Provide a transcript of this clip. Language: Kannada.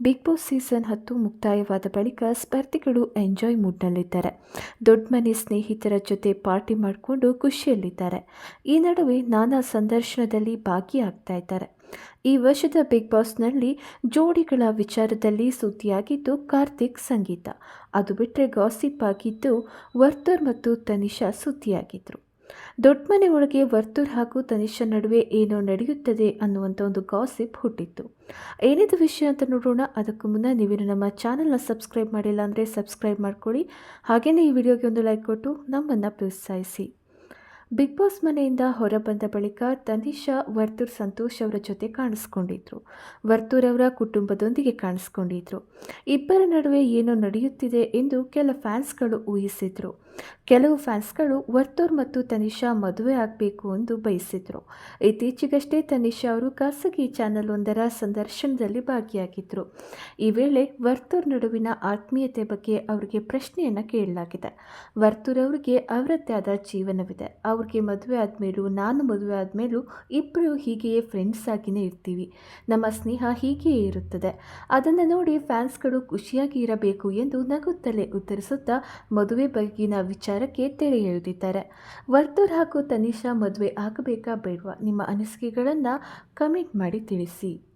ಬಿಗ್ ಬಾಸ್ ಸೀಸನ್ ಹತ್ತು ಮುಕ್ತಾಯವಾದ ಬಳಿಕ ಸ್ಪರ್ಧಿಗಳು ಎಂಜಾಯ್ ಮೂಡ್ನಲ್ಲಿದ್ದಾರೆ. ದೊಡ್ಡ ಮನೆ ಸ್ನೇಹಿತರ ಜೊತೆ ಪಾರ್ಟಿ ಮಾಡಿಕೊಂಡು ಖುಷಿಯಲ್ಲಿದ್ದಾರೆ. ಈ ನಡುವೆ ನಾನಾ ಸಂದರ್ಶನದಲ್ಲಿ ಭಾಗಿಯಾಗ್ತಾ ಇದ್ದಾರೆ. ಈ ವರ್ಷದ ಬಿಗ್ ಬಾಸ್ನಲ್ಲಿ ಜೋಡಿಗಳ ವಿಚಾರದಲ್ಲಿ ಸುದ್ದಿಯಾಗಿದ್ದು, ಕಾರ್ತಿಕ್ ಸಂಗೀತ. ಅದು ಬಿಟ್ಟರೆ ಗಾಸಿಪ್ ಆಗಿದ್ದು, ವರ್ತೂರ್ ಮತ್ತು ತನಿಷಾ ಸುದ್ದಿಯಾಗಿದ್ದರು ದೊಡ್ಡ ಮನೆ ಒಳಗೆ ವರ್ತೂರ್ ಹಾಗೂ ತನಿಷ ನಡುವೆ ಏನೋ ನಡೆಯುತ್ತದೆ ಅನ್ನುವಂಥ ಒಂದು ಗಾಸಿಪ್ ಹುಟ್ಟಿತ್ತು. ಏನಿದು ವಿಷಯ ಅಂತ ನೋಡೋಣ. ಅದಕ್ಕೂ ಮುನ್ನ ನೀವೇನು ನಮ್ಮ ಚಾನಲ್ನ ಸಬ್ಸ್ಕ್ರೈಬ್ ಮಾಡಿಲ್ಲ ಅಂದರೆ ಸಬ್ಸ್ಕ್ರೈಬ್ ಮಾಡ್ಕೊಳ್ಳಿ. ಹಾಗೆಯೇ ಈ ವಿಡಿಯೋಗೆ ಒಂದು ಲೈಕ್ ಕೊಟ್ಟು ನಮ್ಮನ್ನು ಪ್ರೋತ್ಸಾಹಿಸಿ. ಬಿಗ್ ಬಾಸ್ ಮನೆಯಿಂದ ಹೊರಬಂದ ಬಳಿಕ ತನಿಷಾ, ವರ್ತೂರ್ ಸಂತೋಷ್ ಅವರ ಜೊತೆ ಕಾಣಿಸ್ಕೊಂಡಿದ್ರು. ವರ್ತೂರ್ ಅವರ ಕುಟುಂಬದೊಂದಿಗೆ ಕಾಣಿಸ್ಕೊಂಡಿದ್ರು. ಇಬ್ಬರ ನಡುವೆ ಏನೋ ನಡೆಯುತ್ತಿದೆ ಎಂದು ಕೆಲ ಫ್ಯಾನ್ಸ್ಗಳು ಊಹಿಸಿದ್ರು. ಕೆಲವು ಫ್ಯಾನ್ಸ್ಗಳು ವರ್ತೂರ್ ಮತ್ತು ತನಿಷಾ ಮದುವೆ ಆಗಬೇಕು ಎಂದು ಬಯಸಿದ್ರು. ಇತ್ತೀಚೆಗಷ್ಟೇ ತನಿಷಾ ಅವರು ಖಾಸಗಿ ಚಾನೆಲ್ ಒಂದರ ಸಂದರ್ಶನದಲ್ಲಿ ಭಾಗಿಯಾಗಿದ್ದರು ಈ ವೇಳೆ ವರ್ತೂರ್ ನಡುವಿನ ಆತ್ಮೀಯತೆ ಬಗ್ಗೆ ಅವರಿಗೆ ಪ್ರಶ್ನೆಯನ್ನು ಕೇಳಲಾಗಿದೆ. ವರ್ತೂರ್ ಅವರಿಗೆ ಅವರದ್ದೇ ಆದ ಜೀವನವಿದೆ. ಅವ್ರಿಗೆ ಮದುವೆ ಆದಮೇಲೂ, ನಾನು ಮದುವೆ ಆದಮೇಲೂ ಇಬ್ಬರು ಹೀಗೆಯೇ ಫ್ರೆಂಡ್ಸ್ ಆಗಿಯೇ ಇರ್ತೀವಿ. ನಮ್ಮ ಸ್ನೇಹ ಹೀಗೆಯೇ ಇರುತ್ತದೆ. ಅದನ್ನು ನೋಡಿ ಫ್ಯಾನ್ಸ್ಗಳು ಖುಷಿಯಾಗಿ ಇರಬೇಕು ಎಂದು ನಗುತ್ತಲೇ ಉತ್ತರಿಸುತ್ತಾ ಮದುವೆ ಬಗೆಗಿನ ವಿಚಾರಕ್ಕೆ ತೆರೆ ಎಳೆದಿದ್ದಾರೆ. ವರ್ತೂರ್ ಹಾಗೂ ತನಿಷಾ ಮದುವೆ ಆಗಬೇಕಾ ಬೇಡವಾ? ನಿಮ್ಮ ಅನಿಸಿಕೆಗಳನ್ನು ಕಮೆಂಟ್ ಮಾಡಿ ತಿಳಿಸಿ.